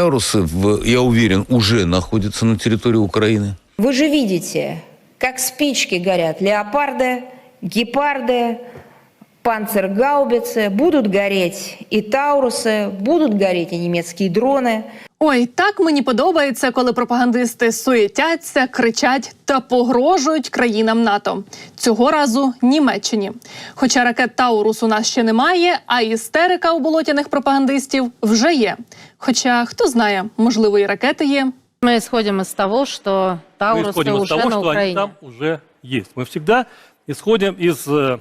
Таурусы, в- я уверен, уже находятся на территории Украины. Вы же видите, как спички горят леопарды, гепарды, панцергаубицы, будут гореть и таурусы, будут гореть и немецкие дроны. Ой, так мені подобається, коли пропагандисти суетяться, кричать та погрожують країнам НАТО. Цього разу Німеччині. Хоча ракет Таурус у нас ще немає, а істерика у болотяних пропагандистів вже є. Хоча хто знає, можливо, і ракети є. Мы исходим из того, что Мы Таурусы исходим из уже того, на что они Украине. там уже есть. Мы всегда исходим из э,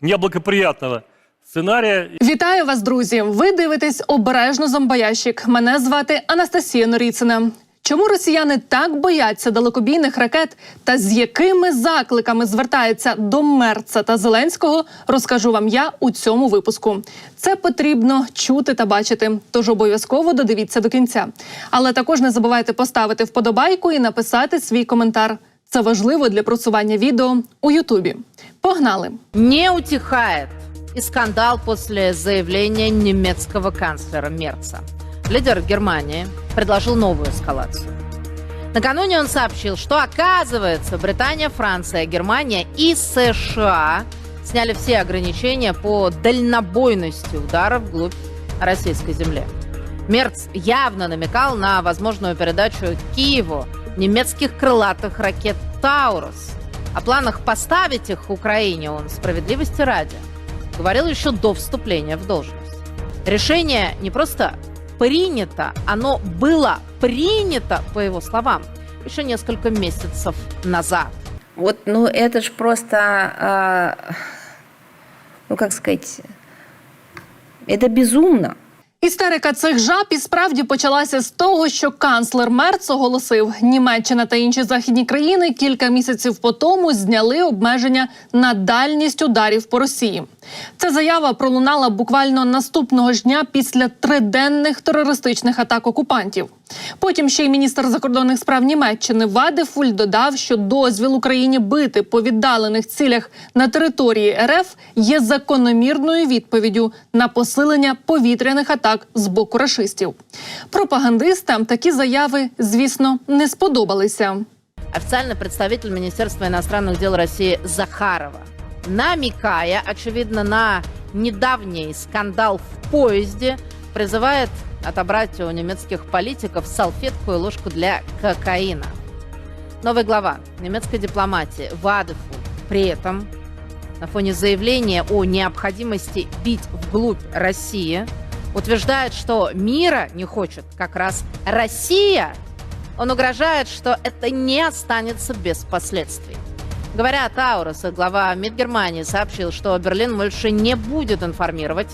неблагоприятного сценария. Вітаю вас, друзі! Ви дивитесь обережно зомбоящик. Мене звати Анастасія Норіцина. Чому росіяни так бояться далекобійних ракет та з якими закликами звертаються до Мерца та Зеленського, розкажу вам я у цьому випуску. Це потрібно чути та бачити, тож обов'язково додивіться до кінця. Але також не забувайте поставити вподобайку і написати свій коментар. Це важливо для просування відео у Ютубі. Погнали! Не утихает и скандал после заявления немецкого канцлера Мерца. Лидер Германии предложил новую эскалацию. Накануне он сообщил, что оказывается Британия, Франция, Германия и США сняли все ограничения по дальнобойности ударов вглубь российской земли. Мерц явно намекал на возможную передачу Киеву немецких крылатых ракет «Таурус». О планах поставить их Украине он справедливости ради говорил еще до вступления в должность. Решение не просто принято, оно было принято, по его словам, еще несколько месяцев назад. Вот, ну это ж просто, а, ну как сказать, это безумно. Істерика цих жаб і справді почалася з того, що канцлер Мерц оголосив, Німеччина та інші західні країни кілька місяців по тому зняли обмеження на дальність ударів по Росії. Ця заява пролунала буквально наступного ж дня після триденних терористичних атак окупантів. Потім ще й міністр закордонних справ Німеччини Вадефуль додав, що дозвіл Україні бити по віддалених цілях на території РФ є закономірною відповіддю на посилення повітряних атак з боку рашистів. Пропагандистам такі заяви, звісно, не сподобалися. Официальный представитель Министерства иностранных дел России Захарова, намекая, очевидно, на недавний скандал в поезде, призывает отобрать у немецких политиков салфетку и ложку для кокаина. Новый глава немецкой дипломатии Вадефу при этом на фоне заявления о необходимости бить вглубь России утверждает, что мира не хочет как раз Россия. Он угрожает, что это не останется без последствий. Говоря о Таурусах, глава МИД Германии сообщил, что Берлин больше не будет информировать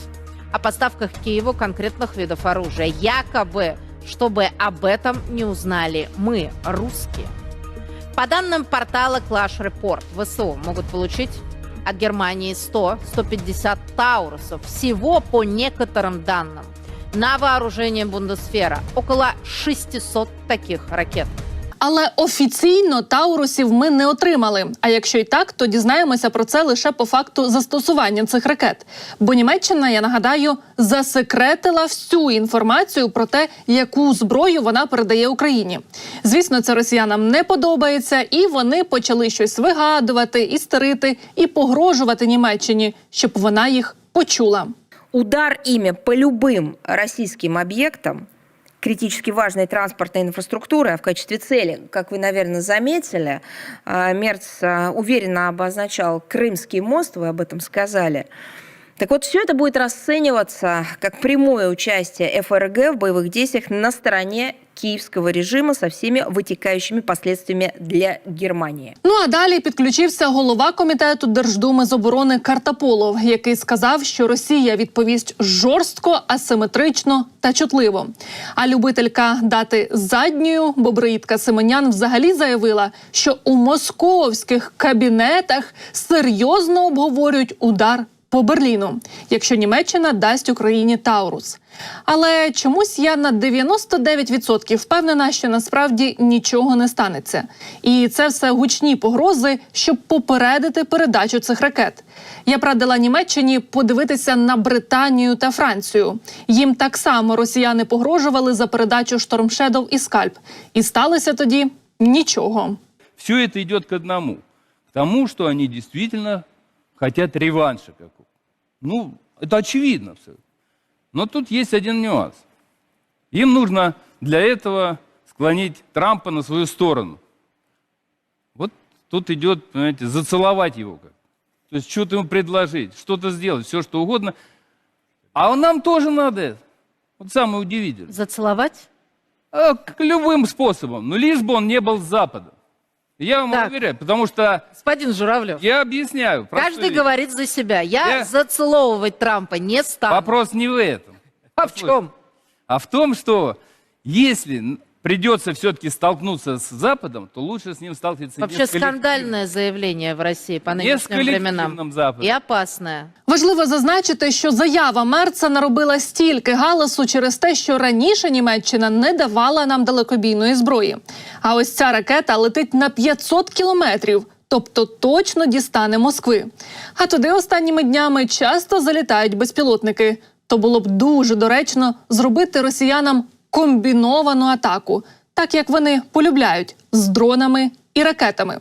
о поставках Киеву конкретных видов оружия, якобы, чтобы об этом не узнали мы, русские. По данным портала Clash Report, ВСУ могут получить от Германии 100-150 Таурусов. Всего по некоторым данным на вооружение Бундесфера около 600 таких ракет. Але офіційно таурусів ми не отримали. А якщо і так, то дізнаємося про це лише по факту застосування цих ракет. Бо Німеччина, я нагадаю, засекретила всю інформацію про те, яку зброю вона передає Україні. Звісно, це росіянам не подобається, і вони почали щось вигадувати, істерити і погрожувати Німеччині, щоб вона їх почула. Удар ими по любым российским объектам критически важной транспортной инфраструктуры, а в качестве цели, как вы, наверное, заметили, а, Мерц а, уверенно обозначал Крымский мост, вы об этом сказали. Так вот, все это будет расцениваться как прямое участие ФРГ в боевых действиях на стороне киевского режима со всеми вытекающими последствиями для Германии. Ну а далі підключився голова комітету Держдуми з оборони Картаполов, який сказав, що Росія відповість жорстко, асиметрично та чутливо. А любителька дати задньою Бобритка Семенян взагалі заявила, що у московських кабінетах серйозно обговорюють удар по Берліну, якщо Німеччина дасть Україні Таурус. Але чомусь я на 99% впевнена, що насправді нічого не станеться. І це все гучні погрози, щоб попередити передачу цих ракет. Я б радила Німеччині подивитися на Британію та Францію. Їм так само росіяни погрожували за передачу Штормшедов і Скальп. І сталося тоді нічого. Все это идет к одному. К тому, что они действительно хотят реванша какого. Ну, это очевидно все. Но тут есть один нюанс. Им нужно для этого склонить Трампа на свою сторону. Вот тут идет, понимаете, зацеловать его как. То есть что-то ему предложить, что-то сделать, все что угодно. А нам тоже надо это. Вот самое удивительное. Зацеловать? А, к любым способом. Но лишь бы он не был с Запада. Я вам Так. уверяю, потому что Господин Журавлев, я объясняю. простую каждый вещь. говорит за себя. Я, Я- зацеловывать Трампа не стану. Вопрос не в этом, А в чем? а в том, что если н- придется все-таки столкнуться с Западом, то лучше с ним сталкиваться Вообще не с коллективным- скандальное заявление в России по не с нынешним коллективным временам. Западом. И опасное. Важливо зазначити, що заява Мерца наробила стільки галасу через те, що раніше Німеччина не давала нам далекобійної зброї. А ось ця ракета летить на 500 кілометрів. Тобто точно дістане Москви. А туди останніми днями часто залітають безпілотники. То було б дуже доречно зробити росіянам комбіновану атаку, так як вони полюбляють з дронами і ракетами.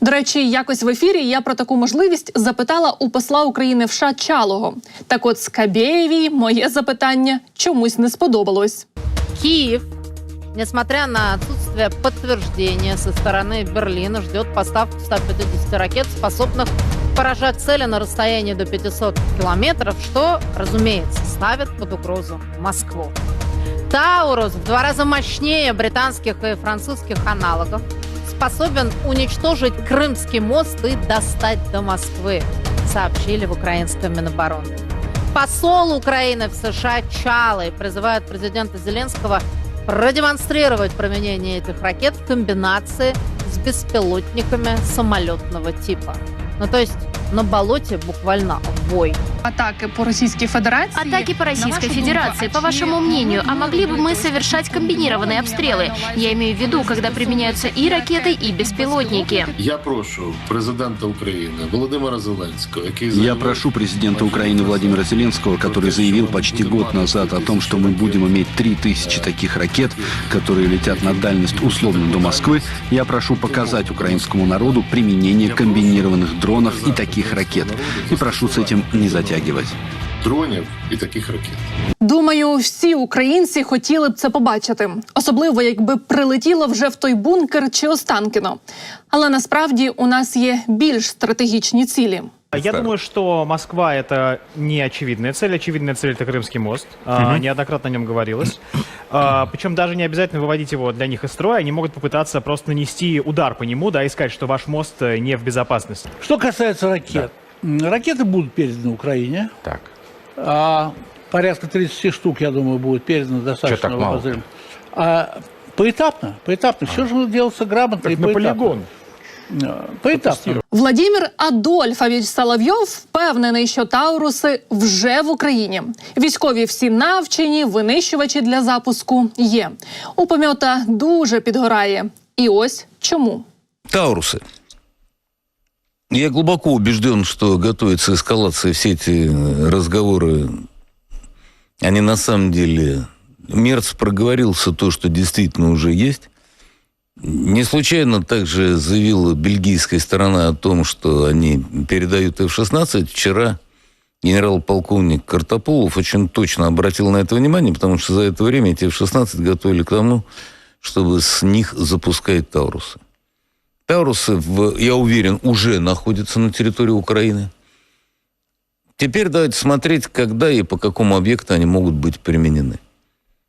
До речі, якось в ефірі я про таку можливість запитала у посла України в США Чалого. Так от Скабєєвій моє запитання чомусь не сподобалось. Киев, несмотря на отсутствие подтверждения со стороны Берлина, ждет поставку 150 ракет, способных поражать цели на расстоянии до 500 километров, что, разумеется, ставит под угрозу Москву. Таурус в два раза мощнее британских и французских аналогов, способен уничтожить Крымский мост и достать до Москвы, сообщили в украинском Минобороны. Посол Украины в США Чалый призывает президента Зеленского продемонстрировать применение этих ракет в комбинации с беспилотниками самолетного типа. Ну, то есть на болоте буквально бой. Атаки по Російській Федерації Атаки по Российской Федерации, по вашему мнению, а могли бы мы совершать комбинированные обстрелы? Я имею в виду, когда применяются и ракеты, и беспилотники. Я прошу президента України Володимира Зеленського, який Я заявив- прошу президента Украины Владимира Зеленского, который заявил почти год назад о том, что мы будем иметь 3000 таких ракет, которые летят на дальность условно до Москвы, я прошу показать украинскому народу применение комбинированных дронов и таких ракет. И прошу с этим не затягивать. дронів і таких ракет. Думаю, всі українці хотіли б це побачити, особливо якби прилетіло вже в той бункер чи Останкіно. Але насправді у нас є більш стратегічні цілі. Я думаю, что Москва это не очевидная цель. Очевидная цель это Крымский мост. А, неоднократно о нем говорилось. А, причем даже не обязательно выводить его для них из строя. Они могут попытаться просто нанести удар по нему, да, и сказать, что ваш мост э, не в безопасности. Что касается ракет. Ракеты будут переданы Украине. Так. А, порядка 30 штук, я думаю, будет передано достаточно обозримо. А, поэтапно, поэтапно. Все же делается грамотно и Как на поэтапно. полигон. А, Поэтапно. Владимир Адольфович Соловйов впевнений, що Тауруси вже в Україні. Військові всі навчені, винищувачі для запуску є. У помьота дуже підгорає. І ось чому. Таурусы. Я глубоко убежден, что готовится эскалация, все эти э, разговоры, они на самом деле... Мерц проговорился то, что действительно уже есть. Не случайно также заявила бельгийская сторона о том, что они передают F-16. Вчера генерал-полковник Картополов очень точно обратил на это внимание, потому что за это время эти F-16 готовили к тому, чтобы с них запускать Таурусы. Таурусы, я уверен, уже находятся на территории Украины. Теперь давайте смотреть, когда и по какому объекту они могут быть применены.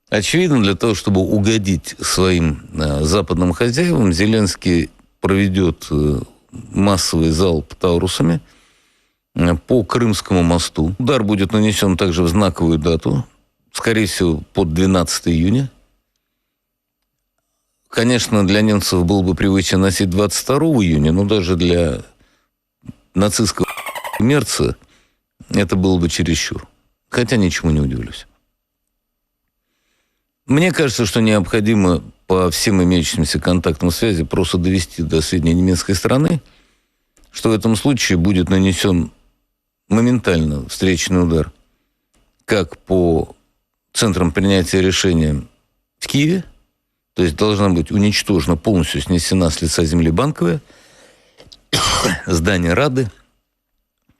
Очевидно, для того, чтобы угодить своим э, западным хозяевам, Зеленский проведет э, массовый залп Таурусами э, по Крымскому мосту. Удар будет нанесен также в знаковую дату, скорее всего, под 12 июня. Конечно, для немцев было бы привычно носить 22 июня, но даже для нацистского мерца это было бы чересчур. Хотя ничему не удивлюсь. Мне кажется, что необходимо по всем имеющимся контактам связи просто довести до сведения немецкой страны, что в этом случае будет нанесен моментально встречный удар как по центрам принятия решения в Киеве, то есть должна быть уничтожена, полностью снесена с лица земли банковая, здание Рады,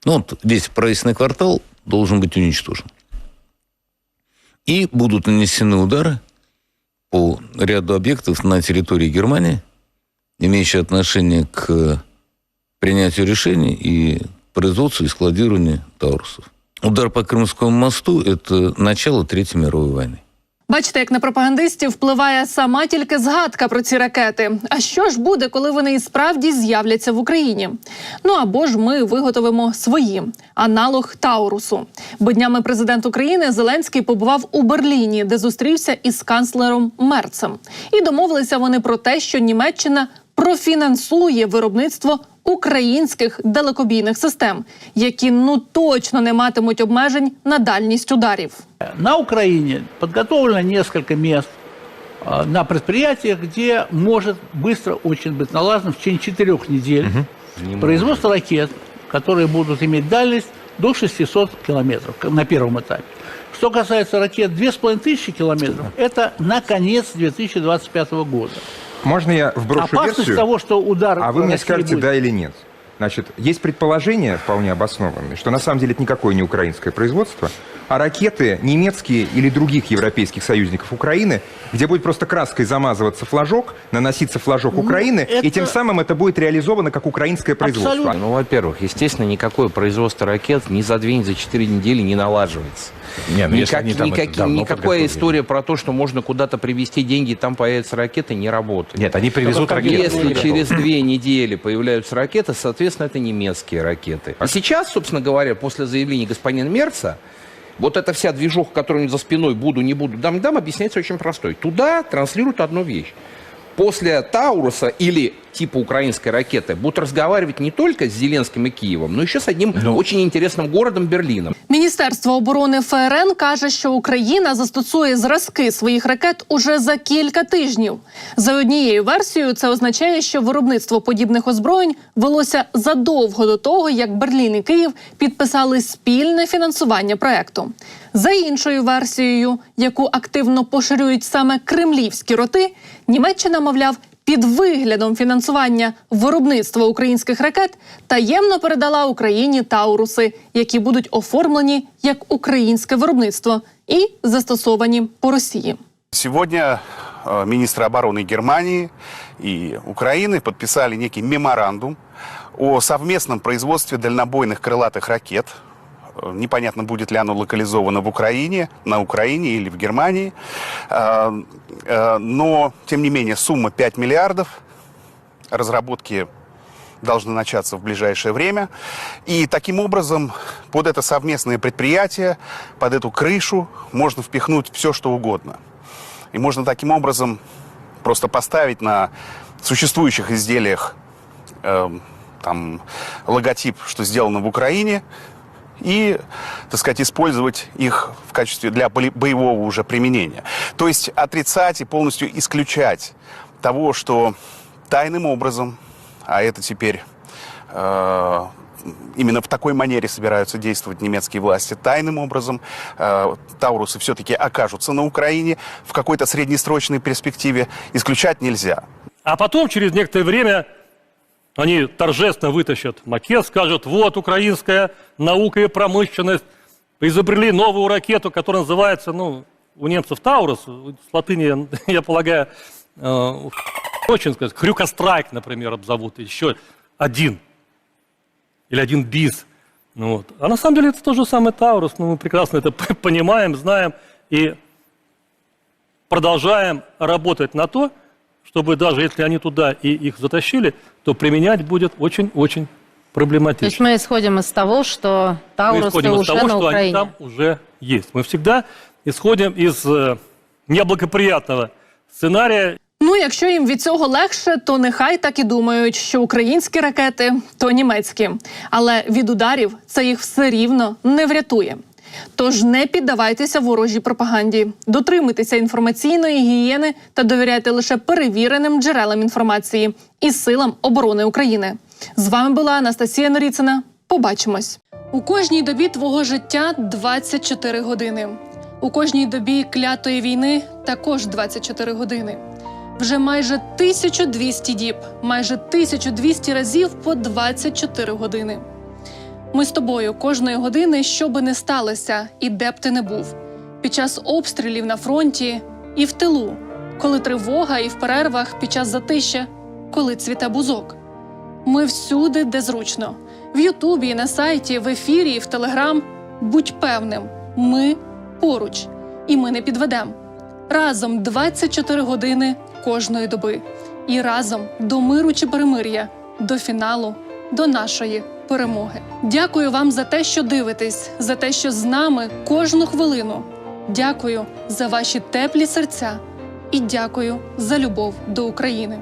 ну, вот весь правительственный квартал должен быть уничтожен. И будут нанесены удары по ряду объектов на территории Германии, имеющие отношение к принятию решений и производству и складированию таурусов. Удар по Крымскому мосту – это начало Третьей мировой войны. Бачите, як на пропагандистів впливає сама тільки згадка про ці ракети. А що ж буде, коли вони і справді з'являться в Україні? Ну або ж ми виготовимо свої аналог Таурусу. Бо днями президент України Зеленський побував у Берліні, де зустрівся із канцлером Мерцем. І домовилися вони про те, що Німеччина профінансує виробництво українських далекобійних систем, які ну точно не матимуть обмежень на дальність ударів. На Украине подготовлено несколько мест а, на предприятиях, где может быстро очень быть налажено в течение четырех недель производство ракет, которые будут иметь дальность до 600 километров на первом этапе. Что касается ракет 2500 километров, это на конец 2025 года. Можно я вброшу Опасность версию? того, что удар А вы мне России скажете, будет- да или нет. Значит, есть предположение, вполне обоснованное, что на самом деле это никакое не украинское производство, а ракеты немецкие или других европейских союзников Украины, где будет просто краской замазываться флажок, наноситься флажок Украины, и это- тем самым это будет реализовано как украинское производство. Абсолютно. Ну, во-первых, естественно, никакое производство ракет ни за две, ни за четыре недели не налаживается. Не, ну, Никак- они там никак- никакая история про то, что можно куда-то привезти деньги, там появятся ракеты, не работает. Нет, они привезут ракеты. Если через две недели появляются ракеты, соответственно, это немецкие ракеты. И сейчас, собственно говоря, после заявления господина Мерца, вот эта вся движуха, которую за спиной буду, не буду, дам, дам, объясняется очень простой. Туда транслируют одну вещь. После Тауруса или типа украинской ракеты будут разговаривать не только с Зеленским и Киевом, но еще с одним очень интересным городом Берлином. Міністерство оборони ФРН каже, що Україна застосує зразки своїх ракет уже за кілька тижнів. За однією версією, це означає, що виробництво подібних озброєнь велося задовго до того, як Берлін і Київ підписали спільне фінансування проекту. За іншою версією, яку активно поширюють саме кремлівські роти, Німеччина, мовляв, під виглядом фінансування виробництва українських ракет таємно передала Україні тауруси, які будуть оформлені як українське виробництво і застосовані по Росії. Сегодня э, министры обороны Германии и Украины подписали некий меморандум о совместном производстве дальнобойных крылатых ракет. Э, Непонятно, будет ли оно локализовано в Украине, на Украине или в Германии. Э, э, Но, тем не менее, сумма 5 миллиардов. Разработки должны начаться в ближайшее время. И таким образом под это совместное предприятие, под эту крышу можно впихнуть все, что угодно. И можно таким образом просто поставить на существующих изделиях эм, там, логотип, что сделано в Украине, и, так сказать, использовать их в качестве для боевого уже применения. То есть отрицать и полностью исключать того, что тайным образом, а это теперь э, именно в такой манере собираются действовать немецкие власти, тайным образом э, Таурусы все-таки окажутся на Украине в какой-то среднесрочной перспективе, исключать нельзя. А потом, через некоторое время, они торжественно вытащат макет, скажут, вот украинская наука и промышленность, изобрели новую ракету, которая называется, ну, у немцев Таурус, с латыни, я полагаю, э, очень сказать, Хрюкострайк, например, обзовут, еще один, или один бис. Ну, вот. А на самом деле это тот же самый Таурус, ну, мы прекрасно это понимаем, знаем, и продолжаем работать на то, чтобы даже если они туда и их затащили, то применять будет очень-очень То есть проблематично. мы исходим из того, что Мы Таурусы исходим из уже того, на что они Украине. там уже есть. Мы всегда исходим из э, неблагоприятного сценария Ну, якщо їм від цього легше, то нехай так і думають, що українські ракети то німецькі, але від ударів це їх все рівно не врятує. Тож не піддавайтеся ворожій пропаганді, дотримуйтеся інформаційної гігієни та довіряйте лише перевіреним джерелам інформації і силам оборони України. З вами була Анастасія Норіцина. Побачимось у кожній добі твого життя 24 години. У кожній добі клятої війни також 24 години. Вже майже 1200 діб, майже 1200 разів по 24 години. Ми з тобою кожної години, що би не сталося, і де б ти не був. Під час обстрілів на фронті і в тилу, коли тривога, і в перервах під час затища, коли цвіте бузок. Ми всюди, де зручно. В Ютубі, на сайті, в ефірі, в Телеграм. Будь певним, ми поруч, і ми не підведемо. Разом 24 години кожної доби. І разом до миру чи перемир'я, до фіналу, до нашої перемоги. Дякую вам за те, що дивитесь, за те, що з нами кожну хвилину. Дякую за ваші теплі серця і дякую за любов до України.